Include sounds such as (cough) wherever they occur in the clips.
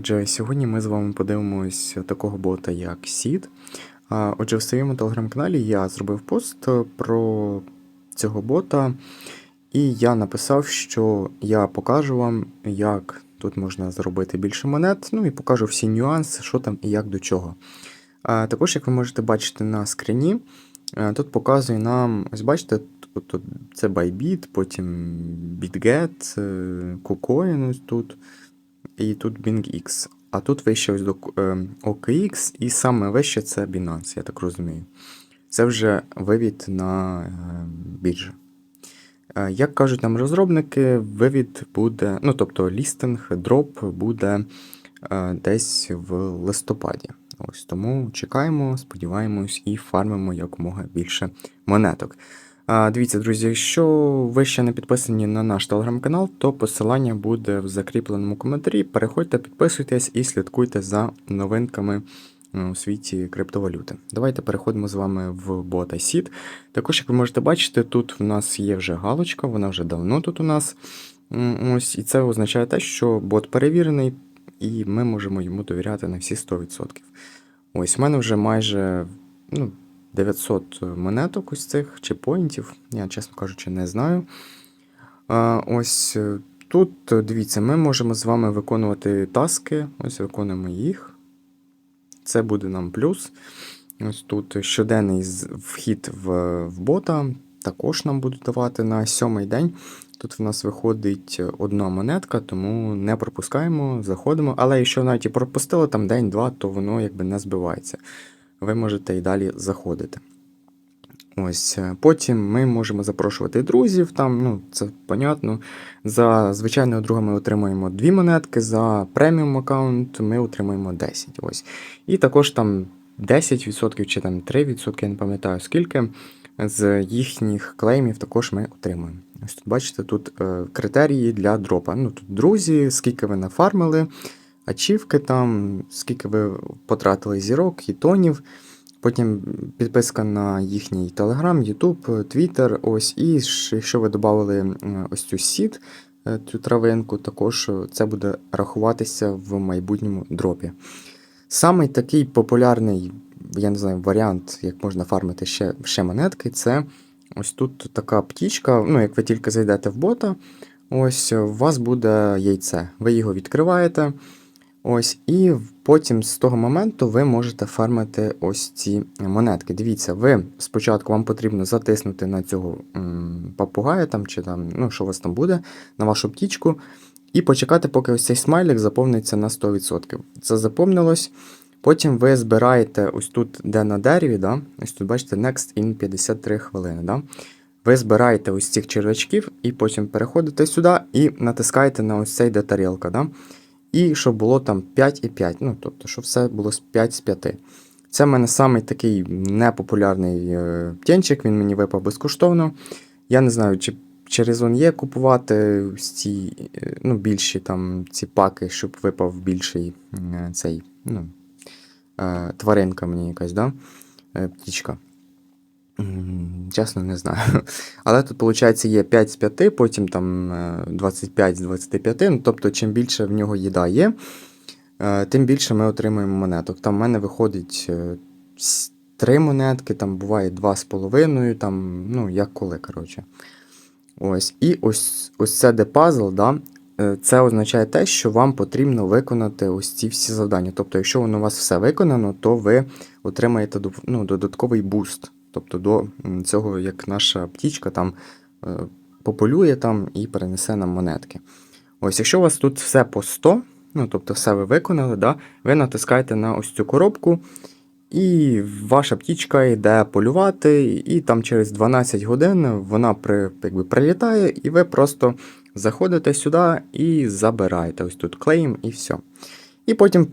Отже, сьогодні ми з вами подивимось такого бота, як. А, Отже, в своєму телеграм-каналі я зробив пост про цього бота, і я написав, що я покажу вам, як тут можна зробити більше монет, ну і покажу всі нюанси, що там і як до чого. Також, як ви можете бачити на скріні, а, тут показує нам, ось бачите, тут, тут це Bybit, потім BitGet, е, KuCoin ось тут. І тут BingX. А тут вище ось до е, OKX, і саме вище це Binance, я так розумію. Це вже вивід на е, біржу. Е, Як кажуть нам розробники, вивід буде, ну тобто лістинг, дроп буде десь в листопаді. Ось Тому чекаємо, сподіваємось і фармимо якомога більше монеток. Дивіться, друзі, якщо ви ще не підписані на наш телеграм-канал, то посилання буде в закріпленому коментарі. Переходьте, підписуйтесь і слідкуйте за новинками е, у світі криптовалюти. Давайте переходимо з вами в бота Seed. Також, як ви можете бачити, тут в нас є вже галочка, вона вже давно тут у нас. Ось, І це означає те, що бот перевірений, і ми можемо йому довіряти на всі 100%. Ось, в мене вже майже. ну, 900 монеток ось цих чи поінтів, я, чесно кажучи, не знаю. Ось е, тут, е, дивіться, ми можемо з вами виконувати таски. Ось виконуємо їх. Це буде нам плюс. Ось тут щоденний вхід в, в бота. Також нам будуть давати на сьомий день. Тут в нас виходить одна монетка, тому не пропускаємо, заходимо. Але якщо навіть і пропустили там день-два, то воно якби не збивається ви можете і далі заходити. Ось, е, Потім ми можемо запрошувати друзів, там, ну, це понятно. За звичайного друга ми отримуємо 2 монетки, за преміум аккаунт ми отримуємо 10. Ось. І також там 10% чи там 3%, я не пам'ятаю скільки, з їхніх клеймів також ми отримуємо. Ось тут бачите, тут е, критерії для дропа. Ну, тут друзі, скільки ви нафармили, ачівки там, скільки ви потратили зірок і тонів. Потім підписка на їхній Telegram, YouTube, Twitter. Ось, і якщо ви додали ось цю сіт, е, цю травинку, також е, це буде рахуватися в майбутньому дропі. Самий такий популярний, я не знаю, варіант, як можна фармити ще, ще монетки, це ось тут така птічка. Ну, як ви тільки зайдете в бота, ось у вас буде яйце. Ви його відкриваєте. Ось, і потім з того моменту ви можете фармити ось ці монетки. Дивіться, ви спочатку вам потрібно затиснути на цього папугая там, чи там, ну, що у вас там буде, на вашу птічку, і почекати, поки ось цей смайлик заповниться на 100%. Це заповнилось. Потім ви збираєте ось тут, де на дереві, да? ось тут бачите, next in 53 хвилини. Да? Ви збираєте ось цих червячків, і потім переходите сюди і натискаєте на ось цей де. Да? І щоб було там 5 і 5. Ну, тобто, щоб все було 5 з 5. Це в мене самий такий непопулярний е, птенчик, він мені випав безкоштовно. Я не знаю, чи через он є купувати ці е, ну, більші там ці паки, щоб випав більший е, цей ну, тваринка мені якась, да? Птічка. Чесно, не знаю. (laughs) Але тут, виходить, є 5 з 5, потім там е, 25 з 25. Ну, тобто, чим більше в нього їда є, е, тим більше ми отримуємо монеток. Там в мене виходить 3 монетки, там буває 2,5, там, ну, як коли, коротше. Ось. І ось, ось це де пазл, да? е, це означає те, що вам потрібно виконати ось ці всі завдання. Тобто, якщо воно у вас все виконано, то ви отримаєте ну, додатковий буст. Тобто до цього, як наша птічка там е, пополює там і перенесе нам монетки. Ось, якщо у вас тут все по 100, ну тобто все ви виконали, да, ви натискаєте на ось цю коробку, і ваша птічка йде полювати, і там через 12 годин вона при, якби, прилітає, і ви просто заходите сюди і забираєте ось тут клейм і все. І потім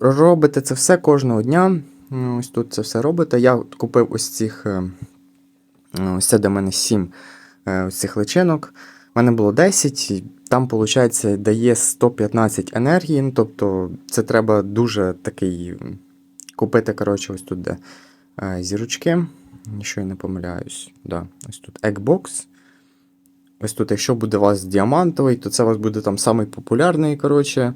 робите це все кожного дня. Ну, Ось тут це все робите. Я купив ось цих. е, Ось це до мене 7 е, ось цих личинок. У мене було 10, і там, виходить, дає 115 енергії. Ну, тобто це треба дуже такий купити, коротше, ось тут де е, зірочки. Якщо я не помиляюсь. Да. Ось тут Eggbox. Ось тут, якщо буде у вас діамантовий, то це у вас буде там самий популярний, коротше.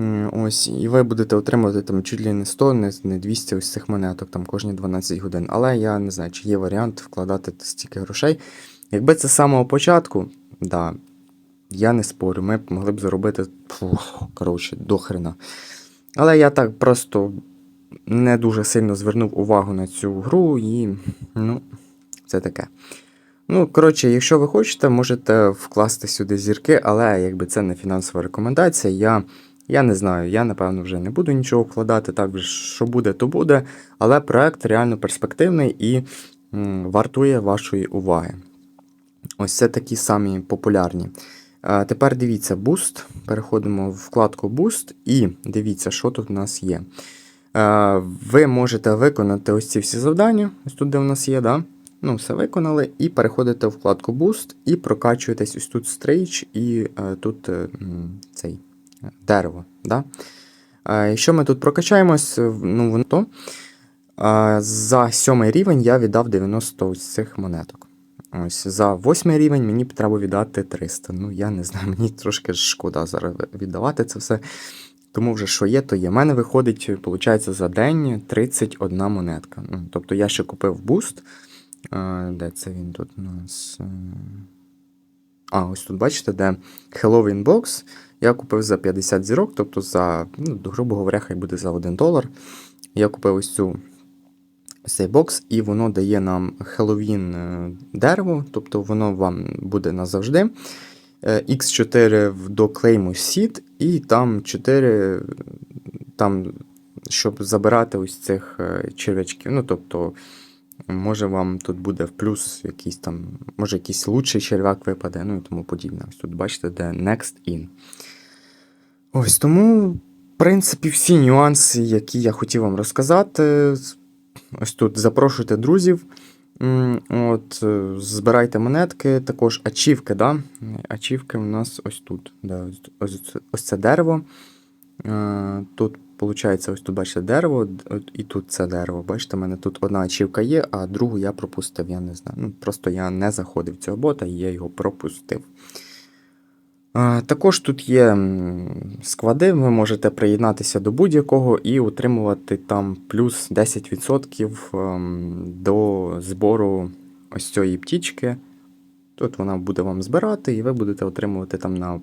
М, Ось, і ви будете отримувати там чуть ли не 100, не, не 200 ось цих монеток, там кожні 12 годин. Але я не знаю, чи є варіант вкладати стільки грошей. Якби це з самого початку, да, я не спорю, ми б могли б заробити коротше, дохрена. Але я так просто не дуже сильно звернув увагу на цю гру і, ну, це таке. Ну, коротше, якщо ви хочете, можете вкласти сюди зірки, але якби це не фінансова рекомендація, я, я не знаю, я напевно вже не буду нічого вкладати, так що буде, то буде. Але проект реально перспективний і вартує вашої уваги. Ось це такі самі популярні. Тепер дивіться Boost. Переходимо в вкладку Boost і дивіться, що тут у нас є. Ви можете виконати ось ці всі завдання, ось тут, де в нас є, да? Ну, все виконали, і переходите в вкладку Boost і прокачуєтесь ось тут Stage і е, тут е, цей дерево. Да? Якщо ми тут прокачаємось, ну, то за сьомий рівень я віддав 90 ось цих монеток. Ось за восьмий рівень мені треба віддати 300. Ну, я не знаю, (laughs) мені трошки шкода зараз віддавати це все. Тому вже що є, то є. У мене виходить, виходить, за день 31 монетка. Ну, тобто я ще купив буст. Де це він тут у нас? А, ось тут бачите, де Halloween Box. Я купив за 50 зірок, тобто за, ну, грубо говоря, хай буде за 1 долар. Я купив ось цю цей бокс, і воно дає нам е, дерево, тобто воно вам буде назавжди. Е, X4 в- до клейму Seed, і там 4, там, щоб забирати ось цих е, черв'ячків. Ну, тобто, може вам тут буде в плюс якийсь там, може якийсь лучший черв'як випаде, ну і тому подібне. Ось тут бачите, де Next In. Ось тому, в принципі, всі нюанси, які я хотів вам розказати. Ось тут запрошуйте друзів. От, е, збирайте монетки, також ачівки, да? Ачівки у нас ось тут. Да, ось, ось, це дерево. Е, Тут, виходить, ось тут бачите дерево, і тут це дерево. Бачите, в мене тут одна ачівка є, а другу я пропустив. Я не знаю. Ну, просто я не заходив в цього бота і я його пропустив. Також тут є склади, ви можете приєднатися до будь-якого і отримувати там плюс 10% ем, до збору ось цієї птічки. Тут вона буде вам збирати, і ви будете отримувати там на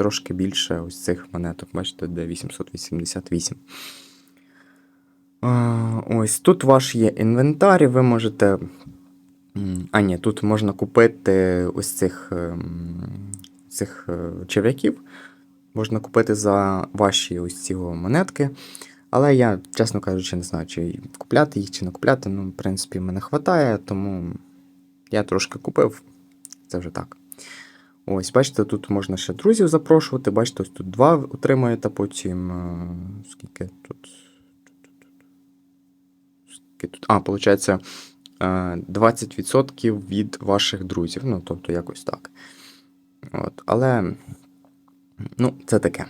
трошки більше ось цих монеток. Бачите, де 888. Е, Ось тут ваш є інвентар, і ви можете. А, ні, тут можна купити ось цих, ем, цих е, черв'яків. Можна купити за ваші ось ці монетки. Але я, чесно кажучи, не знаю, чи купляти їх, чи не купляти. Ну, в принципі, мене вистачає, тому я трошки купив. Це вже так. Ось, бачите, тут можна ще друзів запрошувати. Бачите, ось тут два отримаєте, потім. е, Скільки тут. Скільки тут? А, виходить, е, 20% від ваших друзів. Ну, тобто, якось так. От, але. Ну, це таке.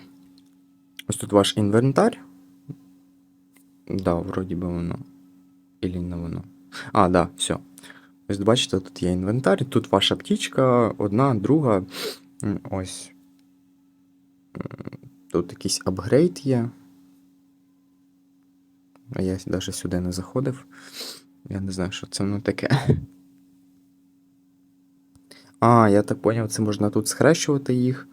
Ось тут ваш інвентар. Да, вроді би воно. Ілі не воно. А, да, все. Ось бачите, тут є інвентар, тут ваша птічка, одна, друга. Ось. Тут якийсь апгрейд є. А я навіть сюди не заходив. Я не знаю, що це воно таке. А, я так поняв, це можна тут схрещувати їх.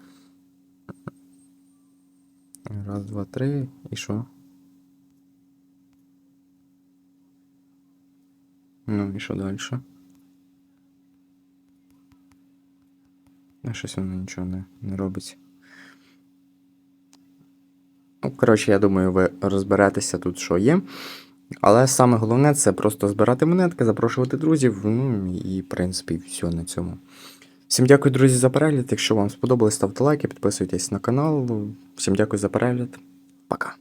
Раз, два, три. І що? Ну, і що далі? А щось воно нічого не, не робить. Ну, коротше, я думаю, ви розберетеся тут, що є. Але саме головне це просто збирати монетки, запрошувати друзів. Ну і, в принципі, все на цьому. Всім дякую, друзі, за перегляд. Якщо вам сподобалось, ставте лайки, підписуйтесь на канал. Всім дякую за перегляд. Пока.